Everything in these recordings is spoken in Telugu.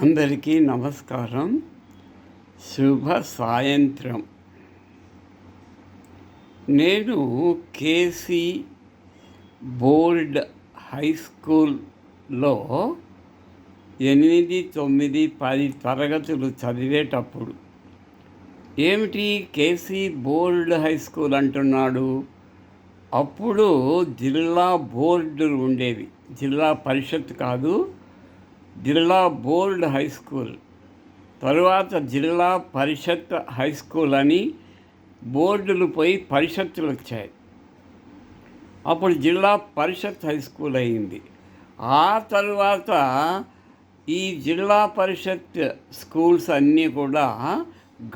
అందరికీ నమస్కారం. శుభ సాయంత్రం. నేను కేసీ బోర్డ్ హై స్కూల్లో ఎనిమిది తొమ్మిది పది తరగతులు చదివేటప్పుడు. ఏమిటి కేసీ బోర్డ్ హై స్కూల్ అంటున్నాడు? అప్పుడు జిల్లా బోర్డులు ఉండేవి జిల్లా పరిషత్ కాదు జిల్లా బోర్డ్ హై స్కూల్. తరువాత జిల్లా పరిషత్ హై స్కూల్ అని బోర్డులు పోయి పరిషత్తులు వచ్చాయి అప్పుడు జిల్లా పరిషత్ హై స్కూల్ అయింది. ఆ తరువాత ఈ జిల్లా పరిషత్ స్కూల్స్ అన్నీ కూడా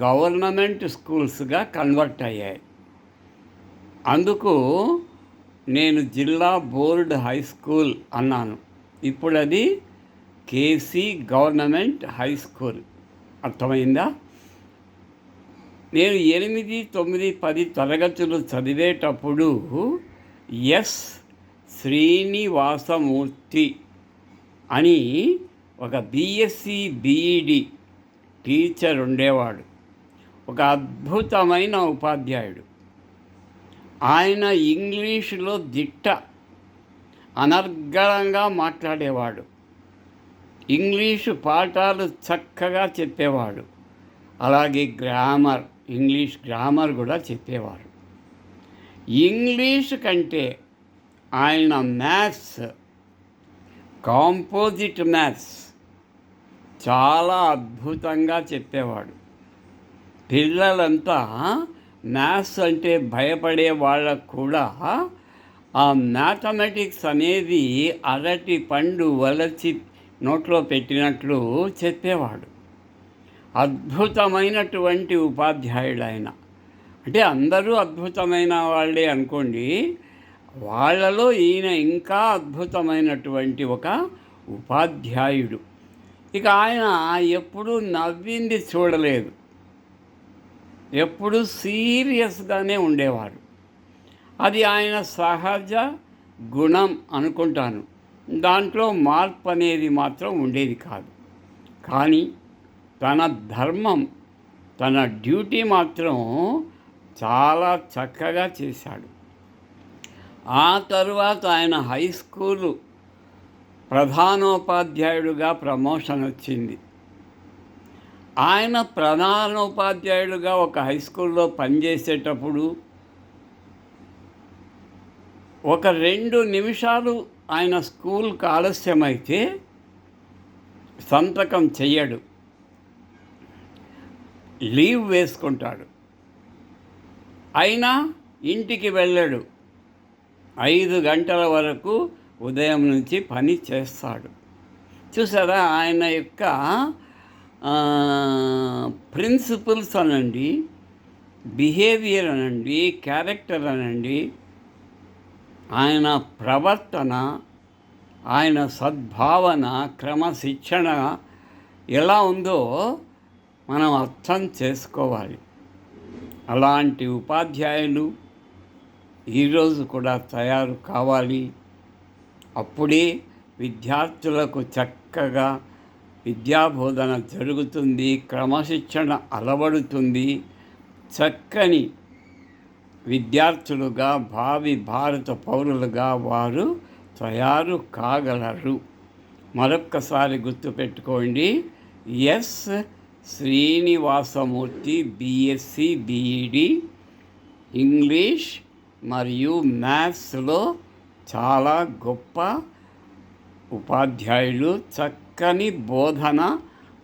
గవర్నమెంట్ స్కూల్స్గా కన్వర్ట్ అయ్యాయి. అందుకు నేను జిల్లా బోర్డ్ హై స్కూల్ అన్నాను. ఇప్పుడు అది కేసీ గవర్నమెంట్ హై స్కూల్. అర్థమైందా? నేను ఎనిమిది తొమ్మిది పది తరగతులు చదివేటప్పుడు ఎస్ శ్రీనివాసమూర్తి అని ఒక బీఎస్సీ బీఈడి టీచర్ ఉండేవాడు. ఒక అద్భుతమైన ఉపాధ్యాయుడు. ఆయన ఇంగ్లీషులో దిట్ట అనర్గళంగా మాట్లాడేవాడు. ఇంగ్లీషు పాఠాలు చక్కగా చెప్పేవాడు. అలాగే గ్రామర్ ఇంగ్లీష్ గ్రామర్ కూడా చెప్పేవారు ఇంగ్లీష్ కంటే ఆయన మ్యాథ్స్ కాంపోజిట్ మ్యాథ్స్ చాలా అద్భుతంగా చెప్పేవాడు. పిల్లలంతా మ్యాథ్స్ అంటే భయపడే వాళ్ళకు కూడా ఆ మ్యాథమెటిక్స్ అనేది అరటి పండు వలచి నోట్లో పెట్టినట్లు చెప్పేవాడు. అద్భుతమైనటువంటి ఉపాధ్యాయుడు ఆయన అంటే అందరూ అద్భుతమైన వాళ్ళే అనుకోండి వాళ్ళలో ఈయన ఇంకా అద్భుతమైనటువంటి ఒక ఉపాధ్యాయుడు. ఇక ఆయన ఎప్పుడూ నవ్వింది చూడలేదు. ఎప్పుడు సీరియస్గానే ఉండేవాడు అది ఆయన సహజ గుణం అనుకుంటాను. దాంట్లో మార్పు అనేది మాత్రం ఉండేది కాదు. కానీ తన ధర్మం తన డ్యూటీ మాత్రం చాలా చక్కగా చేశాడు. ఆ తరువాత ఆయన హై స్కూలు ప్రధానోపాధ్యాయుడుగా ప్రమోషన్ వచ్చింది. ఆయన ప్రధానోపాధ్యాయుడుగా ఒక హై స్కూల్లో పనిచేసేటప్పుడు ఒక రెండు నిమిషాలు ఆయన స్కూల్కి ఆలస్యమైతే సంతకం చెయ్యడు. లీవ్ వేసుకుంటాడు. అయినా ఇంటికి వెళ్ళాడు. ఐదు గంటల వరకు ఉదయం నుంచి పని చేస్తాడు. చూసారా ఆయన యొక్క ప్రిన్సిపల్స్ అనండి బిహేవియర్ అనండి క్యారెక్టర్ అనండి ఆయన ప్రవర్తన ఆయన సద్భావన క్రమశిక్షణ ఎలా ఉందో మనం అర్థం చేసుకోవాలి. అలాంటి ఉపాధ్యాయులు ఈరోజు కూడా తయారు కావాలి. అప్పుడే విద్యార్థులకు చక్కగా విద్యాబోధన జరుగుతుంది క్రమశిక్షణ అలవడుతుంది చక్కని విద్యార్థులుగా భావి భారత పౌరులుగా వారు తయారు కాగలరు. మరొక్కసారి గుర్తుపెట్టుకోండి. S. Srinivasamurthy BSc BEd English మరియు మ్యాథ్స్లో చాలా గొప్ప ఉపాధ్యాయులు చక్కని బోధన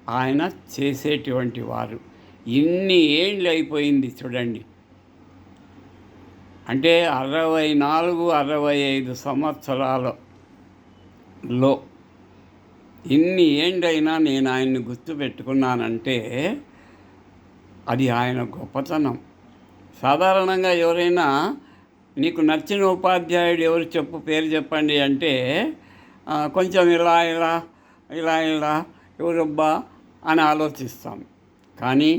ఆయన చేసేటువంటి వారు. ఇన్ని ఏళ్ళు అయిపోయింది చూడండి. అంటే అరవై నాలుగు అరవై ఐదు సంవత్సరాలలో ఇన్ని ఏండైనా నేను ఆయన్ని గుర్తుపెట్టుకున్నానంటే అది ఆయన గొప్పతనం. సాధారణంగా ఎవరైనా నీకు నచ్చిన ఉపాధ్యాయుడు ఎవరు చెప్పు పేరు చెప్పండి అంటే కొంచెం ఇలా ఇలా ఇలా ఇలా ఎవరబ్బా అని ఆలోచిస్తాం. కానీ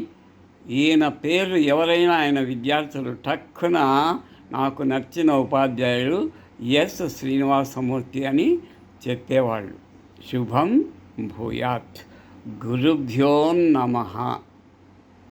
ఈయన పేరు ఎవరైనా ఆయన విద్యార్థులు టక్కున నాకు నచ్చిన ఉపాధ్యాయుడు ఎస్ శ్రీనివాసమూర్తి అని చెప్పేవాళ్ళు. శుభం భూయాత్. గురుభ్యో నమ.